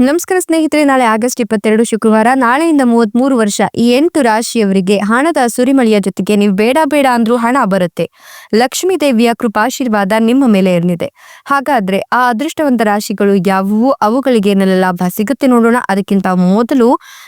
ನಮಸ್ಕಾರ ಸ್ನೇಹಿತರೆ, ನಾಳೆ ಆಗಸ್ಟ್ ಇಪ್ಪತ್ತೆರಡು ಶುಕ್ರವಾರ, ನಾಳೆಯಿಂದ ಮೂವತ್ಮೂರು ವರ್ಷ ಈ ಎಂಟು ರಾಶಿಯವರಿಗೆ ಹಣದ ಸುರಿಮಳೆಯ ಜೊತೆಗೆ ನೀವು ಬೇಡ ಬೇಡ ಅಂದ್ರೂ ಹಣ ಬರುತ್ತೆ. ಲಕ್ಷ್ಮೀ ದೇವಿಯ ಕೃಪಾಶೀರ್ವಾದ ನಿಮ್ಮ ಮೇಲೆ ಇರಲಿದೆ ಹಾಗಾದ್ರೆ ಆ ಅದೃಷ್ಟವಂತ ರಾಶಿಗಳು ಯಾವುವು? ಅವುಗಳಿಗೆ ಏನೆಲ್ಲ ಲಾಭ ಸಿಗುತ್ತೆ ನೋಡೋಣ. ಅದಕ್ಕಿಂತ ಮೊದಲು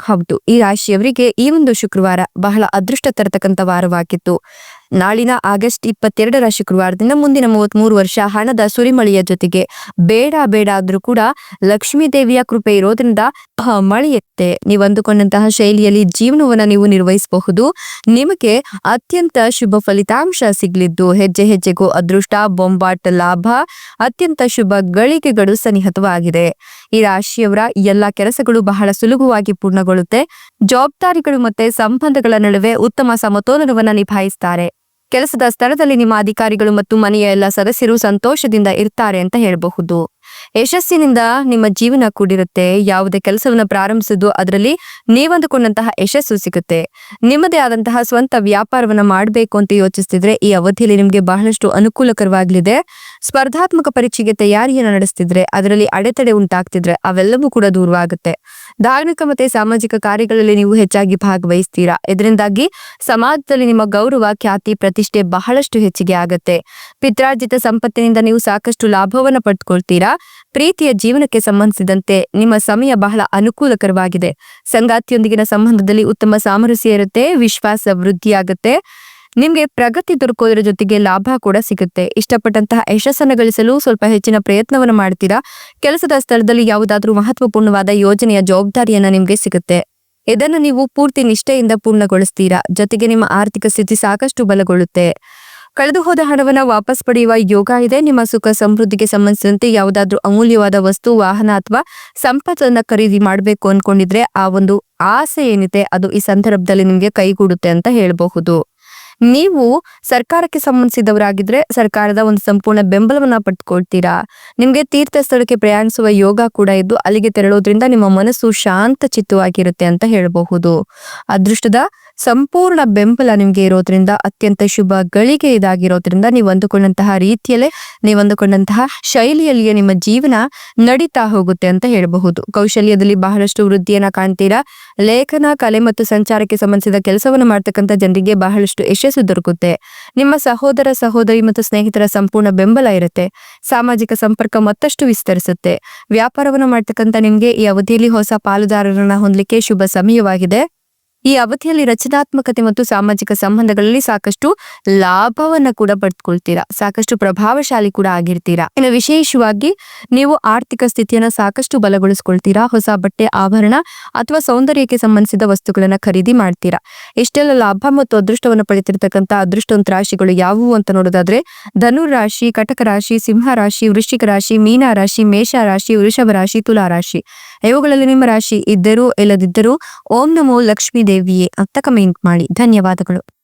ಹೌದು. ಈ ರಾಶಿಯವರಿಗೆ ಈ ಒಂದು ಶುಕ್ರವಾರ ಬಹಳ ಅದೃಷ್ಟ ತರತಕ್ಕಂತ ವಾರವಾಗಿತ್ತು. ನಾಳಿನ ಆಗಸ್ಟ್ ಇಪ್ಪತ್ತೆರಡರ ಶುಕ್ರವಾರದಿಂದ ಮುಂದಿನ ಮೂವತ್ಮೂರು ವರ್ಷ ಹಣದ ಸುರಿಮಳೆಯ ಜೊತೆಗೆ ಬೇಡ ಬೇಡ ಆದ್ರೂ ಕೂಡ ಲಕ್ಷ್ಮೀ ದೇವಿಯ ಕೃಪೆ ಇರೋದ್ರಿಂದ ಮಳೆಯುತ್ತೆ. ನೀವು ಅಂದುಕೊಂಡಂತಹ ಶೈಲಿಯಲ್ಲಿ ಜೀವನವನ್ನ ನೀವು ನಿರ್ವಹಿಸಬಹುದು. ನಿಮಗೆ ಅತ್ಯಂತ ಶುಭ ಫಲಿತಾಂಶ ಸಿಗಲಿದ್ದು, ಹೆಜ್ಜೆ ಹೆಜ್ಜೆಗೂ ಅದೃಷ್ಟ, ಬೊಂಬಾಟ್ ಲಾಭ, ಅತ್ಯಂತ ಶುಭ ಗಳಿಗೆಗಳು ಸನಿಹತವಾಗಿದೆ. ಈ ರಾಶಿಯವರ ಎಲ್ಲಾ ಕೆಲಸಗಳು ಬಹಳ ಸುಲಭವಾಗಿ ಪೂರ್ಣಗೊಳ್ಳುತ್ತೆ ಜವಾಬ್ದಾರಿಗಳು ಮತ್ತೆ ಸಂಬಂಧಗಳ ನಡುವೆ ಉತ್ತಮ ಸಮತೋಲನವನ್ನು ನಿಭಾಯಿಸ್ತಾರೆ. ಕೆಲಸದ ಸ್ಥಳದಲ್ಲಿ ನಿಮ್ಮ ಅಧಿಕಾರಿಗಳು ಮತ್ತು ಮನೆಯ ಎಲ್ಲ ಸದಸ್ಯರು ಸಂತೋಷದಿಂದ ಇರ್ತಾರೆ ಅಂತ ಹೇಳಬಹುದು. ಯಶಸ್ಸಿನಿಂದ ನಿಮ್ಮ ಜೀವನ ಕೂಡಿರುತ್ತೆ, ಯಾವುದೇ ಕೆಲಸವನ್ನ ಪ್ರಾರಂಭಿಸಿದ್ದು ಅದರಲ್ಲಿ ನೀವಂದುಕೊಂಡಂತಹ ಯಶಸ್ಸು ಸಿಗುತ್ತೆ. ನಿಮ್ಮದೇ ಆದಂತಹ ಸ್ವಂತ ವ್ಯಾಪಾರವನ್ನ ಮಾಡಬೇಕು ಅಂತ ಯೋಚಿಸ್ತಿದ್ರೆ ಈ ಅವಧಿಯಲ್ಲಿ ನಿಮಗೆ ಬಹಳಷ್ಟು ಅನುಕೂಲಕರವಾಗಲಿದೆ. ಸ್ಪರ್ಧಾತ್ಮಕ ಪರೀಕ್ಷೆಗೆ ತಯಾರಿಯನ್ನು ನಡೆಸ್ತಿದ್ರೆ ಅದರಲ್ಲಿ ಅಡೆತಡೆ ಉಂಟಾಗ್ತಿದ್ರೆ ಅವೆಲ್ಲವೂ ಕೂಡ ದೂರವಾಗುತ್ತೆ. ಧಾರ್ಮಿಕ ಮತ್ತೆ ಸಾಮಾಜಿಕ ಕಾರ್ಯಗಳಲ್ಲಿ ನೀವು ಹೆಚ್ಚಾಗಿ ಭಾಗವಹಿಸ್ತೀರಾ? ಇದರಿಂದಾಗಿ ಸಮಾಜದಲ್ಲಿ ನಿಮ್ಮ ಗೌರವ, ಖ್ಯಾತಿ, ಪ್ರತಿಷ್ಠೆ ಬಹಳಷ್ಟು ಹೆಚ್ಚಿಗೆ ಆಗತ್ತೆ. ಪಿತ್ರಾರ್ಜಿತ ಸಂಪತ್ತಿನಿಂದ ನೀವು ಸಾಕಷ್ಟು ಲಾಭವನ್ನ ಪಡ್ಕೊಳ್ತೀರಾ? ಪ್ರೀತಿಯ ಜೀವನಕ್ಕೆ ಸಂಬಂಧಿಸಿದಂತೆ ನಿಮ್ಮ ಸಮಯ ಬಹಳ ಅನುಕೂಲಕರವಾಗಿದೆ. ಸಂಗಾತಿಯೊಂದಿಗಿನ ಸಂಬಂಧದಲ್ಲಿ ಉತ್ತಮ ಸಾಮರಸ್ಯ ಇರುತ್ತೆ, ವಿಶ್ವಾಸ ವೃದ್ಧಿಯಾಗುತ್ತೆ. ನಿಮಗೆ ಪ್ರಗತಿ ದೊರಕೋದ್ರ ಜೊತೆಗೆ ಲಾಭ ಕೂಡ ಸಿಗುತ್ತೆ. ಇಷ್ಟಪಟ್ಟಂತಹ ಯಶಸ್ಸನ್ನು ಗಳಿಸಲು ಸ್ವಲ್ಪ ಹೆಚ್ಚಿನ ಪ್ರಯತ್ನವನ್ನು ಮಾಡ್ತೀರಾ? ಕೆಲಸದ ಸ್ಥಳದಲ್ಲಿ ಯಾವುದಾದ್ರೂ ಮಹತ್ವಪೂರ್ಣವಾದ ಯೋಜನೆಯ ಜವಾಬ್ದಾರಿಯನ್ನ ನಿಮಗೆ ಸಿಗುತ್ತೆ. ಇದನ್ನು ನೀವು ಪೂರ್ತಿ ನಿಷ್ಠೆಯಿಂದ ಪೂರ್ಣಗೊಳಿಸ್ತೀರಾ? ಜೊತೆಗೆ ನಿಮ್ಮ ಆರ್ಥಿಕ ಸ್ಥಿತಿ ಸಾಕಷ್ಟು ಬಲಗೊಳ್ಳುತ್ತೆ. ಕಳೆದು ಹೋದ ಹಣವನ್ನ ವಾಪಸ್ ಪಡೆಯುವ ಯೋಗ ಇದೆ. ನಿಮ್ಮ ಸುಖ ಸಮೃದ್ಧಿಗೆ ಸಂಬಂಧಿಸಿದಂತೆ ಯಾವುದಾದ್ರೂ ಅಮೂಲ್ಯವಾದ ವಸ್ತು, ವಾಹನ ಅಥವಾ ಸಂಪತ್ತನ್ನ ಖರೀದಿ ಮಾಡಬೇಕು ಅನ್ಕೊಂಡಿದ್ರೆ ಆ ಒಂದು ಆಸೆ ಏನಿದೆ ಅದು ಈ ಸಂದರ್ಭದಲ್ಲಿ ನಿಮಗೆ ಕೈಗೂಡುತ್ತೆ ಅಂತ ಹೇಳಬಹುದು. ನೀವು ಸರ್ಕಾರಕ್ಕೆ ಸಂಬಂಧಿಸಿದವರಾಗಿದ್ರೆ ಸರ್ಕಾರದ ಒಂದು ಸಂಪೂರ್ಣ ಬೆಂಬಲವನ್ನ ಪಡೆದುಕೊಳ್ತೀರಾ ನಿಮ್ಗೆ ತೀರ್ಥ ಸ್ಥಳಕ್ಕೆ ಪ್ರಯಾಣಿಸುವ ಯೋಗ ಕೂಡ ಇದ್ದು ಅಲ್ಲಿಗೆ ತೆರಳೋದ್ರಿಂದ ನಿಮ್ಮ ಮನಸ್ಸು ಶಾಂತ ಚಿತ್ತವಾಗಿರುತ್ತೆ ಅಂತ ಹೇಳಬಹುದು. ಅದೃಷ್ಟದ ಸಂಪೂರ್ಣ ಬೆಂಬಲ ನಿಮ್ಗೆ ಇರೋದ್ರಿಂದ ಅತ್ಯಂತ ಶುಭ ಗಳಿಗೆ ಇದಾಗಿರೋದ್ರಿಂದ ನೀವು ಅಂದುಕೊಂಡಂತಹ ರೀತಿಯಲ್ಲೇ ನೀವು ಅಂದುಕೊಂಡಂತಹ ಶೈಲಿಯಲ್ಲಿಯೇ ನಿಮ್ಮ ಜೀವನ ನಡೀತಾ ಹೋಗುತ್ತೆ ಅಂತ ಹೇಳಬಹುದು. ಕೌಶಲ್ಯದಲ್ಲಿ ಬಹಳಷ್ಟು ವೃದ್ಧಿಯನ್ನ ಕಾಣ್ತೀರಾ? ಲೇಖನ, ಕಲೆ ಮತ್ತು ಸಂಚಾರಕ್ಕೆ ಸಂಬಂಧಿಸಿದ ಕೆಲಸವನ್ನು ಮಾಡ್ತಕ್ಕಂಥ ಜನರಿಗೆ ಬಹಳಷ್ಟು ಯಶಸ್ಸು ದೊರಕುತ್ತೆ. ನಿಮ್ಮ ಸಹೋದರ, ಸಹೋದರಿ ಮತ್ತು ಸ್ನೇಹಿತರ ಸಂಪೂರ್ಣ ಬೆಂಬಲ ಇರುತ್ತೆ. ಸಾಮಾಜಿಕ ಸಂಪರ್ಕ ಮತ್ತಷ್ಟು ವಿಸ್ತರಿಸುತ್ತೆ. ವ್ಯಾಪಾರವನ್ನು ಮಾಡ್ತಕ್ಕಂಥ ನಿಮ್ಗೆ ಈ ಅವಧಿಯಲ್ಲಿ ಹೊಸ ಪಾಲುದಾರರನ್ನ ಹೊಂದಲಿಕ್ಕೆ ಶುಭ ಸಮಯವಾಗಿದೆ. ಈ ಅವಧಿಯಲ್ಲಿ ರಚನಾತ್ಮಕತೆ ಮತ್ತು ಸಾಮಾಜಿಕ ಸಂಬಂಧಗಳಲ್ಲಿ ಸಾಕಷ್ಟು ಲಾಭವನ್ನ ಕೂಡ ಪಡೆದುಕೊಳ್ತೀರಾ ಸಾಕಷ್ಟು ಪ್ರಭಾವಶಾಲಿ ಕೂಡ ಆಗಿರ್ತೀರಾ? ಇನ್ನು ವಿಶೇಷವಾಗಿ ನೀವು ಆರ್ಥಿಕ ಸ್ಥಿತಿಯನ್ನ ಸಾಕಷ್ಟು ಬಲಗೊಳಿಸ್ಕೊಳ್ತೀರಾ? ಹೊಸ ಬಟ್ಟೆ, ಆಭರಣ ಅಥವಾ ಸೌಂದರ್ಯಕ್ಕೆ ಸಂಬಂಧಿಸಿದ ವಸ್ತುಗಳನ್ನ ಖರೀದಿ ಮಾಡ್ತೀರಾ? ಇಷ್ಟೆಲ್ಲ ಲಾಭ ಮತ್ತು ಅದೃಷ್ಟವನ್ನು ಪಡೆದಿರತಕ್ಕಂತ ಅದೃಷ್ಟವಂತ ರಾಶಿಗಳು ಯಾವುವು ಅಂತ ನೋಡೋದಾದ್ರೆ ಧನುರ್ ರಾಶಿ, ಕಟಕ ರಾಶಿ, ಸಿಂಹ ರಾಶಿ, ವೃಶ್ಚಿಕ ರಾಶಿ, ಮೀನ ರಾಶಿ, ಮೇಷ ರಾಶಿ, ವೃಷಭ ರಾಶಿ, ತುಲಾ ರಾಶಿ. ಇವುಗಳಲ್ಲಿ ನಿಮ್ಮ ರಾಶಿ ಇದ್ದರೂ ಇಲ್ಲದಿದ್ದರೂ ಓಂ ನಮೋ ಲಕ್ಷ್ಮೀ ದೇವಿಯೇ ಅಂತ ಕಮೆಂಟ್ ಮಾಡಿ. ಧನ್ಯವಾದಗಳು.